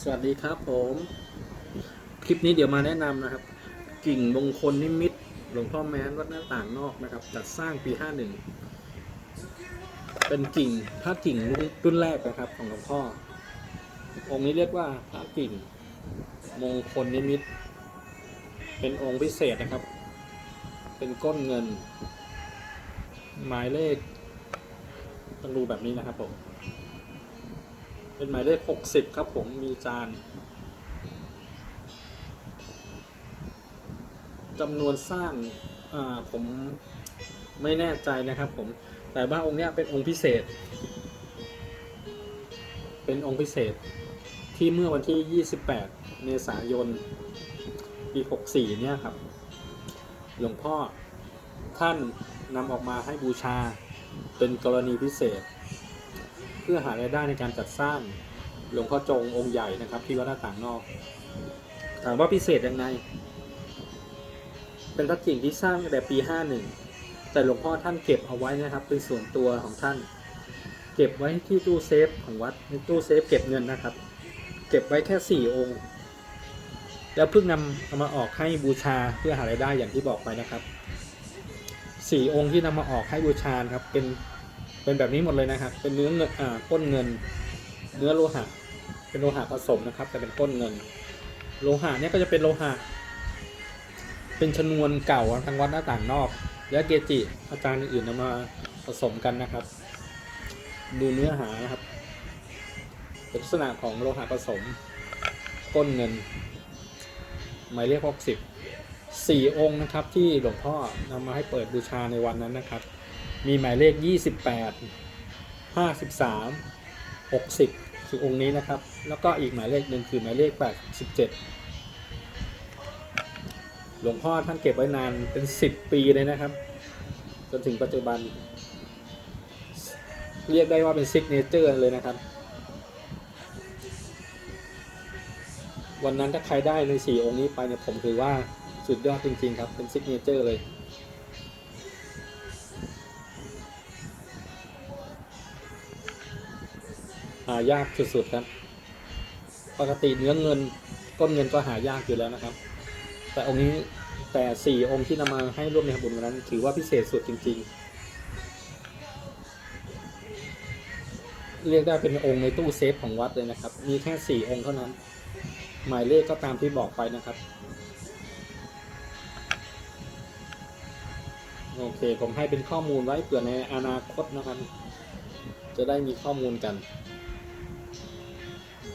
สวัสดีครับผม คลิปนี้เดี๋ยวมาแนะนำนะครับ กิ่งมงคลนิมิตหลวงพ่อแม้นวัดหน้าต่างนอกนะครับ จัดสร้างปี 51 เป็นกิ่งพระกิ่งรุ่นแรกนะครับของหลวงพ่อ องค์นี้เรียกว่าพระกิ่งมงคลนิมิต เป็นองค์พิเศษนะครับ เป็นก้นเงิน หมายเลขต้องดูแบบนี้นะครับผม เป็นหมายเลข 60 ครับผมมีจานจำนวนสร้างผมไม่แน่ใจนะครับผม แต่ว่าองค์นี้เป็นองค์พิเศษ เป็นองค์พิเศษที่เมื่อวันที่ 28 เมษายน ปี 64 เนี่ยครับ หลวงพ่อท่านนำออกมาให้บูชาเป็นกรณีพิเศษ พื่อหารายได้ในการจัดสร้างหลวงพ่อจงองค์ใหญ่นะครับ ที่วัดหน้าต่างนอก ถามว่าพิเศษยังไง เป็นพระกิ่งที่สร้างแต่ปี 51 แต่หลวงพ่อท่านเก็บเอาไว้นะครับ เป็นส่วนตัวของท่าน เก็บไว้ที่ตู้เซฟของวัดในตู้เซฟเก็บเงินนะครับ เก็บไว้แค่4องค์ แล้วเพิ่งนำเอามาออกให้บูชาเพื่อหารายได้อย่างที่บอกไปนะครับสี่องค์ที่นำมาออกให้บูชาครับเป็น เป็นแบบนี้หมดเลยนะครับ เป็นเนื้อเงินอ่าก้นเงิน เนื้อโลหะ เป็นโลหะผสมนะครับ แต่เป็นก้นเงิน โลหะเนี่ยก็จะเป็นโลหะ เป็นชนวนเก่าทางวัดหน้าต่างนอก และเกจิอาจารย์อื่นๆนำมาผสมกันนะครับ ดูเนื้อหานะครับลักษณะของโลหะผสม ก้นเงิน หมายเลขหกสิบสี่องค์นะครับที่หลวงพ่อนำมาให้เปิดบูชาในวันนั้นนะครับ มีหมายเลข 28 53 60 คือองค์นี้นะครับ แล้วก็อีกหมายเลขหนึ่งคือหมายเลข 87 หลวงพ่อท่านเก็บไว้นานเป็น 10 ปีเลยนะครับ จนถึงปัจจุบัน เรียกได้ว่าเป็นซิกเนเจอร์เลยนะครับวันนั้นถ้าใครได้ในสี่องค์นี้ไปเนี่ยผมถือว่าสุดยอดจริงๆครับ เป็นซิกเนเจอร์เลย หายากสุดๆครับ ปกติเนื้อเงินก้นเงินก็หายากอยู่แล้วนะครับ แต่องค์นี้แต่สี่องค์ที่นำมาให้ร่วมในบุญวันนั้น ถือว่าพิเศษสุดจริง ๆ เรียกได้เป็นองค์ในตู้เซฟของวัดเลยนะครับ มีแค่สี่องค์เท่านั้น หมายเลขก็ตามที่บอกไปนะครับโอเค ผมให้เป็นข้อมูลไว้เผื่อในอนาคตนะครับ จะได้มีข้อมูลกัน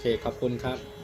เคขอบคุณครับ